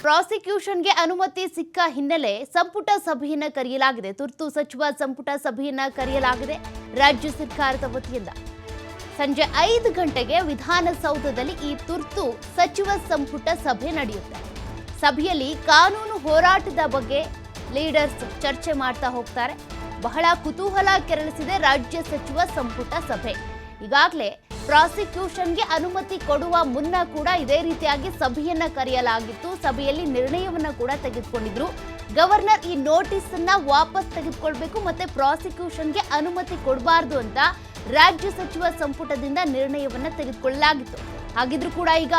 ಪ್ರಾಸಿಕ್ಯೂಷನ್ಗೆ ಅನುಮತಿ ಸಿಕ್ಕ ಹಿನ್ನೆಲೆ ಸಂಪುಟ ಸಭೆಯನ್ನ ಕರೆಯಲಾಗಿದೆ. ತುರ್ತು ಸಚಿವ ಸಂಪುಟ ಸಭೆಯನ್ನ ಕರೆಯಲಾಗಿದೆ ರಾಜ್ಯ ಸರ್ಕಾರದ ವತಿಯಿಂದ. ಸಂಜೆ ಐದು ಗಂಟೆಗೆ ವಿಧಾನಸೌಧದಲ್ಲಿ ಈ ತುರ್ತು ಸಚಿವ ಸಂಪುಟ ಸಭೆ ನಡೆಯುತ್ತೆ. ಸಭೆಯಲ್ಲಿ ಕಾನೂನು ಹೋರಾಟದ ಬಗ್ಗೆ ಲೀಡರ್ಸ್ ಚರ್ಚೆ ಮಾಡ್ತಾ ಹೋಗ್ತಾರೆ. ಬಹಳ ಕುತೂಹಲ ಕೆರಳಿಸಿದೆ ರಾಜ್ಯ ಸಚಿವ ಸಂಪುಟ ಸಭೆ. ಈಗಾಗಲೇ ಪ್ರಾಸಿಕ್ಯೂಷನ್ಗೆ ಅನುಮತಿ ಕೊಡುವ ಮುನ್ನ ಕೂಡ ಇದೇ ರೀತಿಯಾಗಿ ಸಭೆಯನ್ನ ಕರೆಯಲಾಗಿತ್ತು. ಸಭೆಯಲ್ಲಿ ನಿರ್ಣಯವನ್ನ ಕೂಡ ತೆಗೆದುಕೊಂಡಿದ್ರು. ಗವರ್ನರ್ ಈ ನೋಟಿಸ್ ಅನ್ನ ವಾಪಸ್ ತೆಗೆದುಕೊಳ್ಬೇಕು ಮತ್ತೆ ಪ್ರಾಸಿಕ್ಯೂಷನ್ಗೆ ಅನುಮತಿ ಕೊಡಬಾರ್ದು ಅಂತ ರಾಜ್ಯ ಸಚಿವ ಸಂಪುಟದಿಂದ ನಿರ್ಣಯವನ್ನ ತೆಗೆದುಕೊಳ್ಳಲಾಗಿತ್ತು. ಹಾಗಿದ್ರೂ ಕೂಡ ಈಗ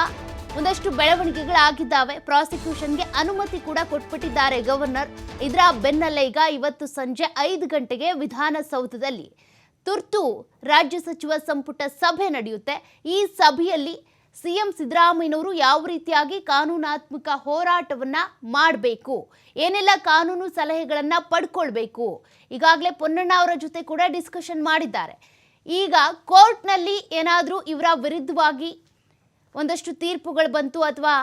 ಒಂದಷ್ಟು ಬೆಳವಣಿಗೆಗಳಾಗಿದ್ದಾವೆ. ಪ್ರಾಸಿಕ್ಯೂಷನ್ಗೆ ಅನುಮತಿ ಕೂಡ ಕೊಟ್ಬಿಟ್ಟಿದ್ದಾರೆ ಗವರ್ನರ್. ಇದರ ಬೆನ್ನಲ್ಲೇ ಈಗ ಇವತ್ತು ಸಂಜೆ ಐದು ಗಂಟೆಗೆ ವಿಧಾನಸೌಧದಲ್ಲಿ ತುರ್ತು ರಾಜ್ಯ ಸಚಿವ ಸಂಪುಟ ಸಭೆ ನಡೆಯುತ್ತೆ. ಈ ಸಭೆಯಲ್ಲಿ ಸಿಎಂ ಸಿದ್ದರಾಮಯ್ಯನವರು ಯಾವ ರೀತಿಯಾಗಿ ಕಾನೂನಾತ್ಮಕ ಹೋರಾಟವನ್ನ ಮಾಡಬೇಕು, ಏನೆಲ್ಲ ಕಾನೂನು ಸಲಹೆಗಳನ್ನ ಪಡ್ಕೊಳ್ಬೇಕು, ಈಗಾಗಲೇ ಪೊನ್ನಣ್ಣ ಅವರ ಜೊತೆ ಕೂಡ ಡಿಸ್ಕಷನ್ ಮಾಡಿದ್ದಾರೆ. ಈಗ ಕೋರ್ಟ್ನಲ್ಲಿ ಏನಾದರೂ ಇವರ ವಿರುದ್ಧವಾಗಿ ಒಂದಷ್ಟು ತೀರ್ಪುಗಳು ಬಂತು ಅಥವಾ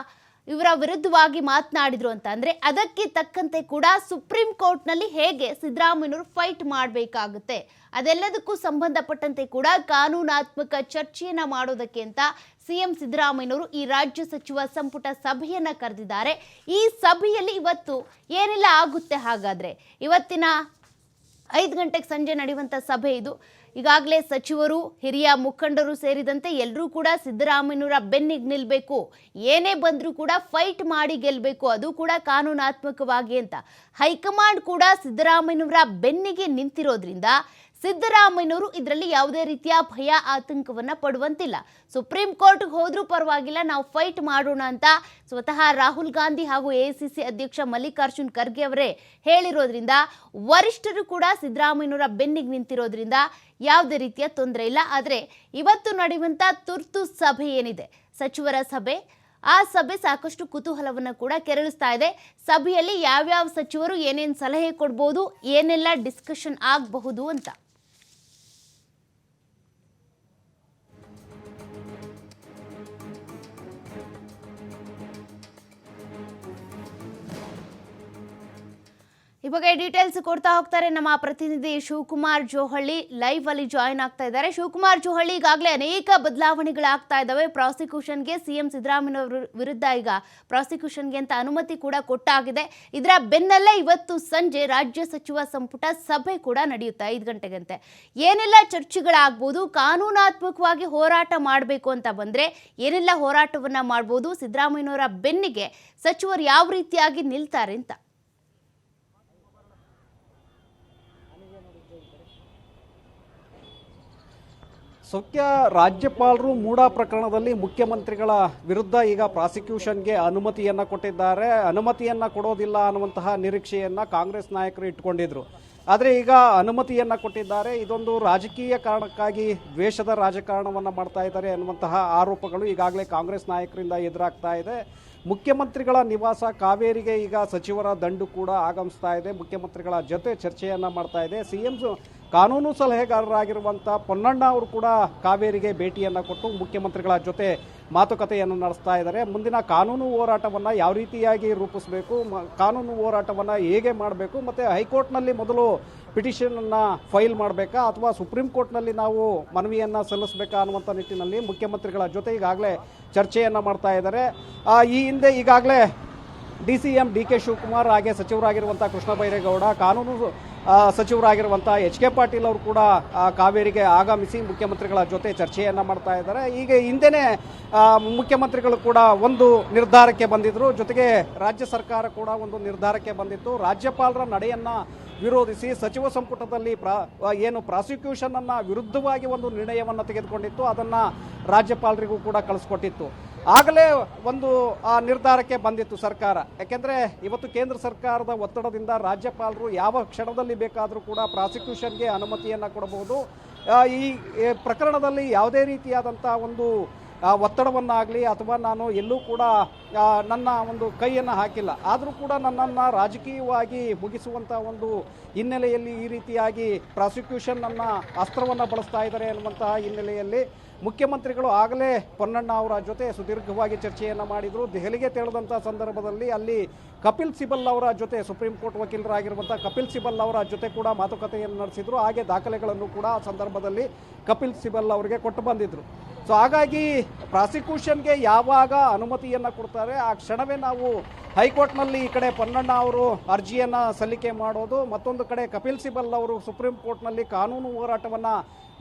ಇವರ ವಿರುದ್ಧವಾಗಿ ಮಾತನಾಡಿದ್ರು ಅಂತ. ಅಂದ್ರೆ ಅದಕ್ಕೆ ತಕ್ಕಂತೆ ಕೂಡ ಸುಪ್ರೀಂ ಕೋರ್ಟ್ನಲ್ಲಿ ಹೇಗೆ ಸಿದ್ದರಾಮಯ್ಯನವರು ಫೈಟ್ ಮಾಡಬೇಕಾಗುತ್ತೆ. ಅದೆಲ್ಲದಕ್ಕೂ ಸಂಬಂಧಪಟ್ಟಂತೆ ಕೂಡ ಕಾನೂನಾತ್ಮಕ ಚರ್ಚೆಯನ್ನ ಮಾಡೋದಕ್ಕೆ ಅಂತ ಸಿಎಂ ಸಿದ್ದರಾಮಯ್ಯನವರು ಈ ರಾಜ್ಯ ಸಚಿವ ಸಂಪುಟ ಸಭೆಯನ್ನ ಕರೆದಿದ್ದಾರೆ. ಈ ಸಭೆಯಲ್ಲಿ ಇವತ್ತು ಏನೆಲ್ಲ ಆಗುತ್ತೆ ಹಾಗಾದ್ರೆ? ಇವತ್ತಿನ ಐದು ಗಂಟೆಗೆ ಸಂಜೆ ನಡೆಯುವಂಥ ಸಭೆ ಇದು. ಈಗಾಗಲೇ ಸಚಿವರು, ಹಿರಿಯ ಮುಖಂಡರು ಸೇರಿದಂತೆ ಎಲ್ಲರೂ ಕೂಡ ಸಿದ್ದರಾಮಯ್ಯನವರ ಬೆನ್ನಿಗೆ ನಿಲ್ಲಬೇಕು ಏನೇ ಬಂದರೂ ಕೂಡ ಫೈಟ್ ಮಾಡಿ ಗೆಲ್ಲಬೇಕು ಅದು ಕೂಡ ಕಾನೂನಾತ್ಮಕವಾಗಿ ಅಂತ. ಹೈಕಮಾಂಡ್ ಕೂಡ ಸಿದ್ದರಾಮಯ್ಯನವರ ಬೆನ್ನಿಗೆ ನಿಂತಿರೋದ್ರಿಂದ ಸಿದ್ದರಾಮಯ್ಯನವರು ಇದರಲ್ಲಿ ಯಾವುದೇ ರೀತಿಯ ಭಯ, ಆತಂಕವನ್ನ ಪಡುವಂತಿಲ್ಲ. ಸುಪ್ರೀಂ ಕೋರ್ಟ್ಗೆ ಹೋದ್ರೂ ಪರವಾಗಿಲ್ಲ, ನಾವು ಫೈಟ್ ಮಾಡೋಣ ಅಂತ ಸ್ವತಃ ರಾಹುಲ್ ಗಾಂಧಿ ಹಾಗೂ ಎಐಸಿಸಿ ಅಧ್ಯಕ್ಷ ಮಲ್ಲಿಕಾರ್ಜುನ್ ಖರ್ಗೆ ಅವರೇ ಹೇಳಿರೋದ್ರಿಂದ, ವರಿಷ್ಠರು ಕೂಡ ಸಿದ್ದರಾಮಯ್ಯನವರ ಬೆನ್ನಿಗೆ ನಿಂತಿರೋದ್ರಿಂದ ಯಾವುದೇ ರೀತಿಯ ತೊಂದರೆ ಇಲ್ಲ. ಆದರೆ ಇವತ್ತು ನಡೆಯುವಂಥ ತುರ್ತು ಸಭೆ ಏನಿದೆ? ಸಚಿವರ ಸಭೆ. ಆ ಸಭೆ ಸಾಕಷ್ಟು ಕುತೂಹಲವನ್ನು ಕೂಡ ಕೆರಳಿಸ್ತಾ ಇದೆ. ಸಭೆಯಲ್ಲಿ ಯಾವ್ಯಾವ ಸಚಿವರು ಏನೇನು ಸಲಹೆ ಕೊಡ್ಬೋದು, ಏನೆಲ್ಲ ಡಿಸ್ಕಷನ್ ಆಗಬಹುದು ಅಂತ. ಬಗ್ಗೆ ಡೀಟೇಲ್ಸ್ ಕೊಡ್ತಾ ಹೋಗ್ತಾರೆ ನಮ್ಮ ಪ್ರತಿನಿಧಿ ಶಿವಕುಮಾರ್ ಜೋಹಳ್ಳಿ. ಲೈವ್ ಅಲ್ಲಿ ಜಾಯಿನ್ ಆಗ್ತಾ ಇದ್ದಾರೆ. ಶಿವಕುಮಾರ್ ಜೋಹಳ್ಳಿ, ಈಗಾಗಲೇ ಅನೇಕ ಬದಲಾವಣೆಗಳಾಗ್ತಾ ಇದ್ದಾವೆ ಪ್ರಾಸಿಕ್ಯೂಷನ್ಗೆ ಸಿಎಂ ಸಿದ್ದರಾಮಯ್ಯ ವಿರುದ್ಧ ಈಗ ಪ್ರಾಸಿಕ್ಯೂಷನ್ಗೆ ಅಂತ ಅನುಮತಿ ಕೂಡ ಕೊಟ್ಟಾಗಿದೆ. ಇದರ ಬೆನ್ನಲ್ಲೇ ಇವತ್ತು ಸಂಜೆ ರಾಜ್ಯ ಸಚಿವ ಸಂಪುಟ ಸಭೆ ಕೂಡ ನಡೆಯುತ್ತೆ ಐದು ಗಂಟೆಗಂತೆ. ಏನೆಲ್ಲ ಚರ್ಚೆಗಳಾಗ್ಬೋದು, ಕಾನೂನಾತ್ಮಕವಾಗಿ ಹೋರಾಟ ಮಾಡಬೇಕು ಅಂತ ಬಂದ್ರೆ ಏನೆಲ್ಲ ಹೋರಾಟವನ್ನ ಮಾಡ್ಬೋದು, ಸಿದ್ದರಾಮಯ್ಯನವರ ಬೆನ್ನಿಗೆ ಸಚಿವರು ಯಾವ ರೀತಿಯಾಗಿ ನಿಲ್ತಾರೆ ಅಂತ. ಸೌಖ್ಯ ರಾಜ್ಯಪಾಲರು ಮೂಡಾ ಪ್ರಕರಣದಲ್ಲಿ ಮುಖ್ಯಮಂತ್ರಿಗಳ ವಿರುದ್ಧ ಈಗ ಪ್ರಾಸಿಕ್ಯೂಷನ್ಗೆ ಅನುಮತಿಯನ್ನು ಕೊಟ್ಟಿದ್ದಾರೆ. ಅನುಮತಿಯನ್ನು ಕೊಡೋದಿಲ್ಲ ಅನ್ನುವಂತಹ ನಿರೀಕ್ಷೆಯನ್ನು ಕಾಂಗ್ರೆಸ್ ನಾಯಕರು ಇಟ್ಕೊಂಡಿದ್ರು. ಆದರೆ ಈಗ ಅನುಮತಿಯನ್ನು ಕೊಟ್ಟಿದ್ದಾರೆ. ಇದೊಂದು ರಾಜಕೀಯ ಕಾರಣಕ್ಕಾಗಿ ದ್ವೇಷದ ರಾಜಕಾರಣವನ್ನು ಮಾಡ್ತಾ ಇದ್ದಾರೆ ಅನ್ನುವಂತಹ ಆರೋಪಗಳು ಈಗಾಗಲೇ ಕಾಂಗ್ರೆಸ್ ನಾಯಕರಿಂದ ಎದುರಾಗ್ತಾ ಇದೆ. ಮುಖ್ಯಮಂತ್ರಿಗಳ ನಿವಾಸ ಕಾವೇರಿಗೆ ಈಗ ಸಚಿವರ ದಂಡು ಕೂಡ ಆಗಮಿಸ್ತಾ ಇದೆ. ಮುಖ್ಯಮಂತ್ರಿಗಳ ಜೊತೆ ಚರ್ಚೆಯನ್ನ ಮಾಡ್ತಾ ಇದೆ. ಸಿಎಂ ಕಾನೂನು ಸಲಹೆಗಾರರಾಗಿರುವಂಥ ಪೊನ್ನಣ್ಣ ಅವರು ಕೂಡ ಕಾವೇರಿಗೆ ಭೇಟಿಯನ್ನು ಕೊಟ್ಟು ಮುಖ್ಯಮಂತ್ರಿಗಳ ಜೊತೆ ಮಾತುಕತೆಯನ್ನು ನಡೆಸ್ತಾ ಇದ್ದಾರೆ. ಮುಂದಿನ ಕಾನೂನು ಹೋರಾಟವನ್ನು ಯಾವ ರೀತಿಯಾಗಿ ರೂಪಿಸಬೇಕು ಕಾನೂನು ಹೋರಾಟವನ್ನು ಹೇಗೆ ಮಾಡಬೇಕು, ಮತ್ತು ಹೈಕೋರ್ಟ್ನಲ್ಲಿ ಮೊದಲು ಪಿಟಿಷನನ್ನು ಫೈಲ್ ಮಾಡಬೇಕಾ ಅಥವಾ ಸುಪ್ರೀಂ ಕೋರ್ಟ್ನಲ್ಲಿ ನಾವು ಮನವಿಯನ್ನು ಸಲ್ಲಿಸಬೇಕಾ ಅನ್ನುವಂಥ ನಿಟ್ಟಿನಲ್ಲಿ ಮುಖ್ಯಮಂತ್ರಿಗಳ ಜೊತೆ ಈಗಾಗಲೇ ಚರ್ಚೆಯನ್ನು ಮಾಡ್ತಾ ಇದ್ದಾರೆ. ಈ ಹಿಂದೆ ಈಗಾಗಲೇ D C M D K Shivakumar ಹಾಗೆ ಸಚಿವರಾಗಿರುವಂಥ ಕೃಷ್ಣ ಬೈರೇಗೌಡ ಕಾನೂನು ಸಚಿವರಾಗಿರುವಂಥ ಎಚ್ ಕೆ ಪಾಟೀಲ್ ಅವರು ಕೂಡ ಕಾವೇರಿಗೆ ಆಗಮಿಸಿ ಮುಖ್ಯಮಂತ್ರಿಗಳ ಜೊತೆ ಚರ್ಚೆಯನ್ನು ಮಾಡ್ತಾ ಇದ್ದಾರೆ. ಈಗ ಹಿಂದೆನೇ ಮುಖ್ಯಮಂತ್ರಿಗಳು ಕೂಡ ಒಂದು ನಿರ್ಧಾರಕ್ಕೆ ಬಂದಿದ್ರು. ಜೊತೆಗೆ ರಾಜ್ಯ ಸರ್ಕಾರ ಕೂಡ ಒಂದು ನಿರ್ಧಾರಕ್ಕೆ ಬಂದಿತ್ತು. ರಾಜ್ಯಪಾಲರ ನಡೆಯನ್ನ ವಿರೋಧಿಸಿ ಸಚಿವ ಸಂಪುಟದಲ್ಲಿ ಏನು ಪ್ರಾಸಿಕ್ಯೂಷನ್ ಅನ್ನ ವಿರುದ್ಧವಾಗಿ ಒಂದು ನಿರ್ಣಯವನ್ನು ತೆಗೆದುಕೊಂಡಿತ್ತು. ಅದನ್ನ ರಾಜ್ಯಪಾಲರಿಗೂ ಕೂಡ ಕಳಿಸ್ಕೊಟ್ಟಿತ್ತು. ಆಗಲೇ ಒಂದು, ಆ, ನಿರ್ಧಾರಕ್ಕೆ ಬಂದಿತ್ತು ಸರ್ಕಾರ. ಯಾಕೆಂದ್ರೆ ಇವತ್ತು ಕೇಂದ್ರ ಸರ್ಕಾರದ ಒತ್ತಡದಿಂದ ರಾಜ್ಯಪಾಲರು ಯಾವ ಕ್ಷಣದಲ್ಲಿ ಬೇಕಾದರೂ ಕೂಡ ಪ್ರಾಸಿಕ್ಯೂಷನ್ಗೆ ಅನುಮತಿಯನ್ನು ಕೊಡಬಹುದು. ಈ ಪ್ರಕರಣದಲ್ಲಿ ಯಾವುದೇ ರೀತಿಯಾದಂಥ ಒಂದು ಒತ್ತಡವನ್ನಾಗಲಿ ಅಥವಾ ನಾನು ಎಲ್ಲೂ ಕೂಡ ನನ್ನ ಒಂದು ಕೈಯನ್ನು ಹಾಕಿಲ್ಲ. ಆದರೂ ಕೂಡ ನನ್ನನ್ನು ರಾಜಕೀಯವಾಗಿ ಮುಗಿಸುವಂಥ ಒಂದು ಹಿನ್ನೆಲೆಯಲ್ಲಿ ಈ ರೀತಿಯಾಗಿ ಪ್ರಾಸಿಕ್ಯೂಷನ್ ನನ್ನ ಅಸ್ತ್ರವನ್ನು ಬಳಸ್ತಾ ಇದ್ದಾರೆ ಅನ್ನುವಂತಹ ಹಿನ್ನೆಲೆಯಲ್ಲಿ ಮುಖ್ಯಮಂತ್ರಿಗಳು ಆಗಲೇ ಪೊನ್ನಣ್ಣ ಅವರ ಜೊತೆ ಸುದೀರ್ಘವಾಗಿ ಚರ್ಚೆಯನ್ನು ಮಾಡಿದರು. ದೆಹಲಿಗೆ ತೆರಳಿದಂಥ ಸಂದರ್ಭದಲ್ಲಿ ಅಲ್ಲಿ ಕಪಿಲ್ ಸಿಬಲ್ ಅವರ ಜೊತೆ, ಸುಪ್ರೀಂ ಕೋರ್ಟ್ ವಕೀಲರಾಗಿರುವಂಥ ಕಪಿಲ್ ಸಿಬಲ್ ಅವರ ಜೊತೆ ಕೂಡ ಮಾತುಕತೆಯನ್ನು ನಡೆಸಿದ್ರು. ಹಾಗೆ ದಾಖಲೆಗಳನ್ನು ಕೂಡ ಆ ಸಂದರ್ಭದಲ್ಲಿ ಕಪಿಲ್ ಸಿಬಲ್ ಅವರಿಗೆ ಕೊಟ್ಟು ಬಂದಿದ್ರು. ಸೊ ಹಾಗಾಗಿ ಪ್ರಾಸಿಕ್ಯೂಷನ್ಗೆ ಯಾವಾಗ ಅನುಮತಿಯನ್ನು ಕೊಡ್ತಾರೆ, ಆ ಕ್ಷಣವೇ ನಾವು ಹೈಕೋರ್ಟ್ನಲ್ಲಿ ಈ ಕಡೆ ಪೊನ್ನಣ್ಣ ಅವರು ಅರ್ಜಿಯನ್ನು ಸಲ್ಲಿಕೆ ಮಾಡೋದು, ಮತ್ತೊಂದು ಕಡೆ ಕಪಿಲ್ ಸಿಬಲ್ ಅವರು ಸುಪ್ರೀಂ ಕೋರ್ಟ್ನಲ್ಲಿ ಕಾನೂನು ಹೋರಾಟವನ್ನು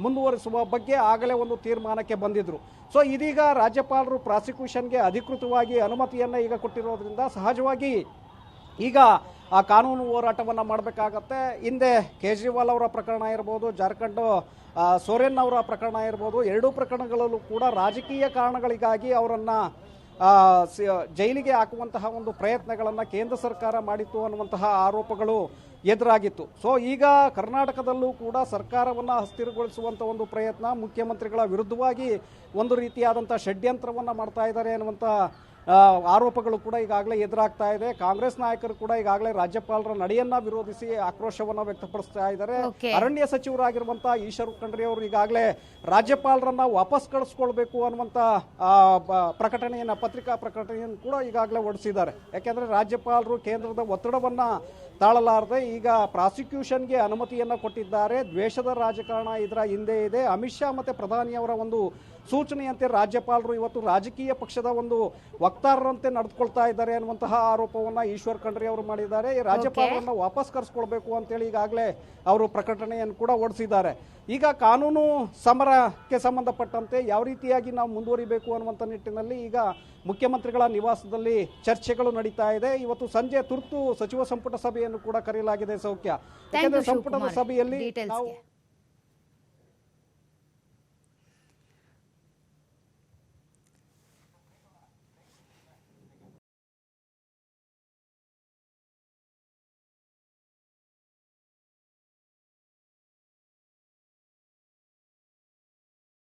ಮುಂದುವರಿಸುವ ಬಗ್ಗೆ ಆಗಲೇ ಒಂದು ತೀರ್ಮಾನಕ್ಕೆ ಬಂದಿದ್ದರು ಸೊ ಇದೀಗ ರಾಜ್ಯಪಾಲರು ಪ್ರಾಸಿಕ್ಯೂಷನ್ಗೆ ಅಧಿಕೃತವಾಗಿ ಅನುಮತಿಯನ್ನು ಈಗ ಕೊಟ್ಟಿರೋದ್ರಿಂದ ಸಹಜವಾಗಿ ಈಗ ಆ ಕಾನೂನು ಹೋರಾಟವನ್ನು ಮಾಡಬೇಕಾಗತ್ತೆ. ಹಿಂದೆ ಕೇಜ್ರಿವಾಲ್ ಅವರ ಪ್ರಕರಣ ಇರ್ಬೋದು, ಜಾರ್ಖಂಡ್ ಸೋರೇನ್ ಅವರ ಪ್ರಕರಣ ಇರ್ಬೋದು, ಎರಡೂ ಪ್ರಕರಣಗಳಲ್ಲೂ ಕೂಡ ರಾಜಕೀಯ ಕಾರಣಗಳಿಗಾಗಿ ಅವರನ್ನು ಜೈಲಿಗೆ ಹಾಕುವಂತಹ ಒಂದು ಪ್ರಯತ್ನಗಳನ್ನು ಕೇಂದ್ರ ಸರ್ಕಾರ ಮಾಡಿತ್ತು ಅನ್ನುವಂತಹ ಆರೋಪಗಳು ಎದುರಾಗಿತ್ತು. ಸೊ ಈಗ ಕರ್ನಾಟಕದಲ್ಲೂ ಕೂಡ ಸರ್ಕಾರವನ್ನು ಅಸ್ಥಿರಗೊಳಿಸುವಂಥ ಒಂದು ಪ್ರಯತ್ನ, ಮುಖ್ಯಮಂತ್ರಿಗಳ ವಿರುದ್ಧವಾಗಿ ಒಂದು ರೀತಿಯಾದಂಥ ಷಡ್ಯಂತ್ರವನ್ನು ಮಾಡ್ತಾ ಇದ್ದಾರೆ ಅನ್ನುವಂಥ ಆರೋಪಗಳು ಕೂಡ ಈಗಾಗಲೇ ಎದುರಾಗ್ತಾ ಇದೆ. ಕಾಂಗ್ರೆಸ್ ನಾಯಕರು ಕೂಡ ಈಗಾಗಲೇ ರಾಜ್ಯಪಾಲರ ನಡೆಯನ್ನ ವಿರೋಧಿಸಿ ಆಕ್ರೋಶವನ್ನು ವ್ಯಕ್ತಪಡಿಸ್ತಾ ಇದ್ದಾರೆ. ಅರಣ್ಯ ಸಚಿವರಾಗಿರುವಂತಹ ಈಶ್ವರ್ ಖಂಡ್ರೆ ಅವರು ಈಗಾಗಲೇ ರಾಜ್ಯಪಾಲರನ್ನ ವಾಪಸ್ ಕಳಿಸ್ಕೊಳ್ಬೇಕು ಅನ್ನುವಂತ ಆ, ಪ್ರಕಟಣೆಯನ್ನ ಪತ್ರಿಕಾ ಪ್ರಕಟಣೆಯನ್ನು ಕೂಡ ಈಗಾಗಲೇ ಹೊರಡಿಸಿದ್ದಾರೆ. ಯಾಕೆಂದ್ರೆ ರಾಜ್ಯಪಾಲರು ಕೇಂದ್ರದ ಒತ್ತಡವನ್ನ ತಾಳಲಾರದೆ ಈಗ ಪ್ರಾಸಿಕ್ಯೂಷನ್ಗೆ ಅನುಮತಿಯನ್ನು ಕೊಟ್ಟಿದ್ದಾರೆ. ದ್ವೇಷದ ರಾಜಕಾರಣ ಇದರ ಹಿಂದೆ ಇದೆ. ಅಮಿತ್ ಶಾ ಮತ್ತು ಪ್ರಧಾನಿಯವರ ಒಂದು ಸೂಚನೆಯಂತೆ ರಾಜ್ಯಪಾಲರು ಇವತ್ತು ರಾಜಕೀಯ ಪಕ್ಷದ ಒಂದು ವಕ್ತಾರರಂತೆ ನಡೆದುಕೊಳ್ತಾ ಇದ್ದಾರೆ ಅನ್ನುವಂತಹ ಆರೋಪವನ್ನು ಈಶ್ವರ್ ಖಂಡ್ರೆ ಅವರು ಮಾಡಿದ್ದಾರೆ. ಈ ರಾಜ್ಯಪಾಲರನ್ನ ವಾಪಸ್ ಕರೆಸ್ಕೊಳ್ಬೇಕು ಅಂತೇಳಿ ಈಗಾಗಲೇ ಅವರು ಪ್ರಕಟಣೆಯನ್ನು ಕೂಡ ಹೊರಡಿಸಿದ್ದಾರೆ. ಈಗ ಕಾನೂನು ಸಮರಕ್ಕೆ ಸಂಬಂಧಪಟ್ಟಂತೆ ಯಾವ ರೀತಿಯಾಗಿ ನಾವು ಮುಂದುವರಿಬೇಕು ಅನ್ನುವಂಥ ನಿಟ್ಟಿನಲ್ಲಿ ಈಗ ಮುಖ್ಯಮಂತ್ರಿಗಳ ನಿವಾಸದಲ್ಲಿ ಚರ್ಚೆಗಳು ನಡೀತಾ ಇದೆ ಇವತ್ತು ಸಂಜೆ ತುರ್ತು ಸಚಿವ ಸಂಪುಟ ಸಭೆಯನ್ನು ಕೂಡ ಕರೆಯಲಾಗಿದೆ ಸೌಖ್ಯ ಸಂಪುಟದ ಸಭೆಯಲ್ಲಿ ನಾವು.